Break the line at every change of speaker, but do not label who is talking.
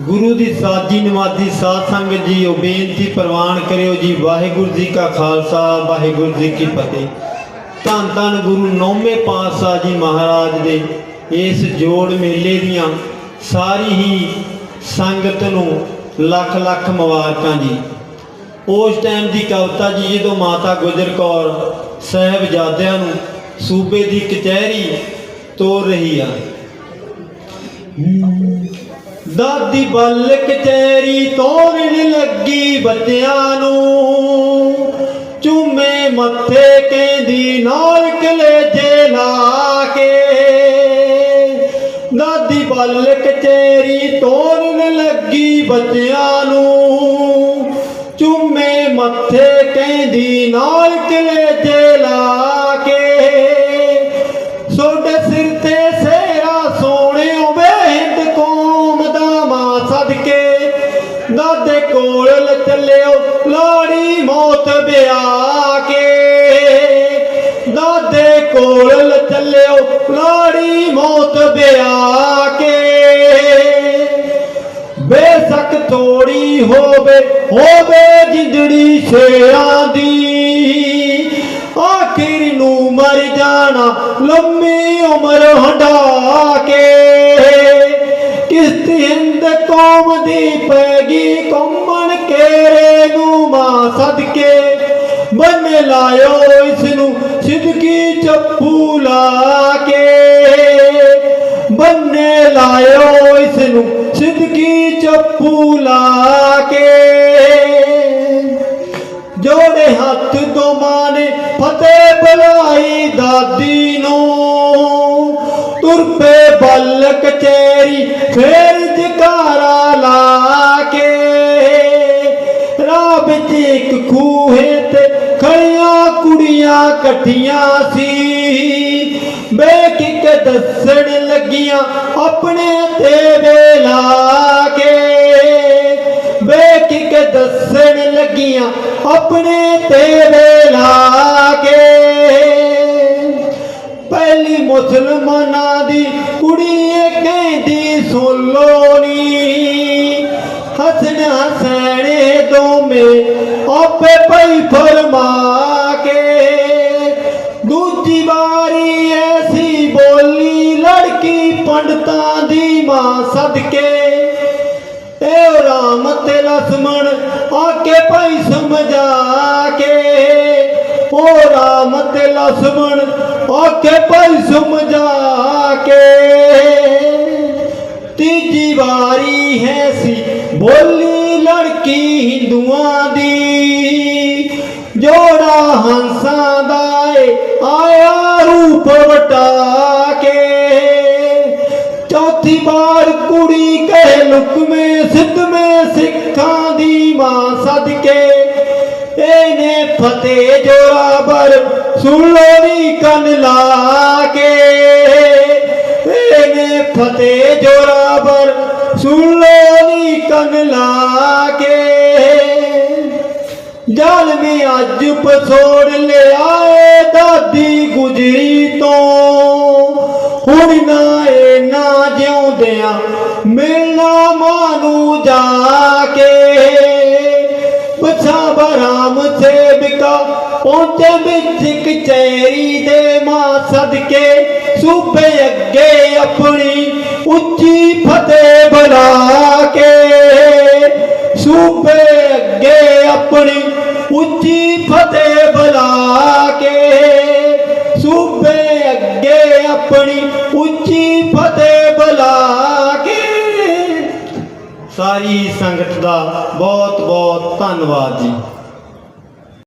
ਗੁਰੂ ਦੀ ਸਾਜੀ ਨਮਾਜ਼ੀ ਸਾਧ ਸੰਗਤ ਜੀਓ ਬੇਨਤੀ ਪ੍ਰਵਾਨ ਕਰਿਓ ਜੀ, ਵਾਹਿਗੁਰੂ ਜੀ ਕਾ ਖਾਲਸਾ, ਵਾਹਿਗੁਰੂ ਜੀ ਕੀ ਫਤਿਹ। ਧੰਨ ਧੰਨ ਗੁਰੂ ਨੌਵੇਂ ਪਾਤਸ਼ਾਹ ਜੀ ਮਹਾਰਾਜ ਦੇ ਇਸ ਜੋੜ ਮੇਲੇ ਦੀਆਂ ਸਾਰੀ ਹੀ ਸੰਗਤ ਨੂੰ ਲੱਖ ਲੱਖ ਮੁਬਾਰਕਾਂ ਜੀ। ਉਸ ਟਾਈਮ ਦੀ ਕਵਿਤਾ ਜੀ, ਜਦੋਂ ਮਾਤਾ ਗੁਜਰ ਕੌਰ ਸਾਹਿਬਜ਼ਾਦਿਆਂ ਨੂੰ ਸੂਬੇ ਦੀ ਕਚਹਿਰੀ ਤੋਰ ਰਹੀ ਆ। ਦਾਦੀ ਬੱਲ ਕਚਹਿਰੀ ਤੋਰਨ ਲੱਗੀ ਬੱਚਿਆਂ ਨੂੰ। ਚੁੰਮੇ ਮੱਥੇ ਕਹਿੰਦੀ, ਨਾਲ ਕਲੇਜੇ ਲਾ ਕੇ। ਦਾਦੀ ਬੱਲ ਕਚਹਿਰੀ ਤੋਰਨ ਲੱਗੀ ਬੱਚਿਆਂ ਨੂੰ। ਚੁੰਮੇ ਮੱਥੇ ਕਹਿੰਦੀ, ਨਾਲ ਕਲੇਜੇ ਲਾ ਦਾਦੇ ਚੱਲਿਓ ਲਾੜੀ ਮੌਤ ਵਿਆਹ ਕੇ ਬੇਸ਼ੱਕ ਥੋੜੀ ਹੋਵੇ ਹੋਵੇ ਜਿੰਦੜੀ ਸ਼ੇਰਾਂ ਦੀ। ਆਖਿਰ ਨੂੰ ਮਰ ਜਾਣਾ ਲੰਮੀ ਉਮਰ ਹੰਡਾ ਕੇ ਕਿਸ ਹਿੰਦ ਕੌਮ ਦੀ ਪੈਗੀ ਕੰਮਣ ਕੇਰੇ ਨੂੰ ਮਾਂ ਸਦਕੇ। ਬੰਨ ਲਾਇਓ ਇਸ ਨੂੰ ਚੱਪੂ ਲਾ ਕੇ ਬੰਨੇ ਲਾਇਓ ਇਸ ਨੂੰ ਸਿੱਧਕੀ ਚੱਪੂ ਲਾ ਕੇ। ਜੋੜੇ ਹੱਥ ਦੋਵਾਂ ਨੇ ਫਤਿਹ ਬੁਲਾਈ ਦਾਦੀ ਨੂੰ। ਤੁਰ ਪੇ ਬੱਲ ਕਚੇਰੀ ਫੇਰ ਵਿੱਚ ਇੱਕ ਖੂਹੇ ਤੇ ਖੜੀਆਂ ਕੁੜੀਆਂ ਇਕੱਠੀਆਂ ਸੀ। ਵੇਖ ਕੇ ਦੱਸਣ ਲੱਗੀਆਂ ਆਪਣੇ ਤੇ ਵੇਲਾ ਕੇ। ਵੇਖ ਕੇ ਦੱਸਣ ਲੱਗੀਆਂ ਆਪਣੇ ਤੇ ਵੇਲਾ ਕੇ। ਪਹਿਲੀ ਮੁਸਲਮਾਨਾਂ ਦੀ ਹੀ ਫਰਮਾ ਕੇ ਦੂਜੀ ਵਾਰੀ ਐਸੀ ਬੋਲੀ ਲੜਕੀ ਪੰਡਤਾਂ ਦੀ ਮਾਂ ਸਦਕੇ। ਏ ਰਾਮ ਤੇ ਲਸਮਣ ਆ ਕੇ ਭਾਈ ਸਮਝਾ ਕੇ ਓ ਰਾਮ ਤੇ ਲਸਮਣ ਆਕੇ ਕੇ ਭਾਈ ਸਮਝਾ ਕੇ ਤੀਜੀ ਵਾਰੀ ਹੈ ਬੋਲੀ ਲੜਕੀ ਹਿੰਦੂਆਂ ਦੀ ਜੋੜਾ ਹੰਸਾਂ ਦਾ ਏ, ਆਇਆ ਰੂਪ ਵਟਾ ਕੇ। ਚੌਥੀ ਵਾਰ ਕੁੜੀ ਕਹੇ ਲੁਕਮੇ ਸਿੱਧਵੇਂ ਸਿੱਖਾਂ ਦੀ ਮਾਂ ਸਦਕੇ। ਇਹਨੇ ਫਤਿਹ ਜੋਰਾਬਰ ਸੁਣ ਲੋ ਨੀ ਕੰਨ ਲਾ ਕੇ। ਇਹਨੇ ਫਤਿਹ ਜੋਰਾਬਰ ਸੁਣ ਲੋ ਨੀ ਕੰਨ ਲਾ ਕੇ ਜਲ ਮੇ ਅੱਜ ਪਸੋੜ ਲਿਆਏ ਦਾਦੀ ਗੁਜਰੀ ਤੋਂ। ਹੁਣ ਨਾ ਏ ਨਾ ਜਿਉਂਦਿਆਂ ਮਿਲਣਾ ਮਾਂ ਨੂੰ ਜਾ ਕੇ। ਪਛਾ ਬਰਾਮ ਸੇਵਿਕਾ ਪਹੁੰਚੇ ਵਿੱਚ ਕਚੈਰੀ ਦੇ ਮਾਂ ਸਦਕੇ। ਸੂਬੇ ਅੱਗੇ ਆਪਣੀ ਉੱਚੀ ਫਤਿਹ ਬੁਲਾ ਕੇ ਸੂਬੇ ਅੱਗੇ ਆਪਣੀ ਉੱਚੀ ਫਤਿਹ ਬੁਲਾ ਕੇ। ਸਾਰੀ ਸੰਗਤ ਦਾ ਬਹੁਤ ਬਹੁਤ ਧੰਨਵਾਦ ਜੀ।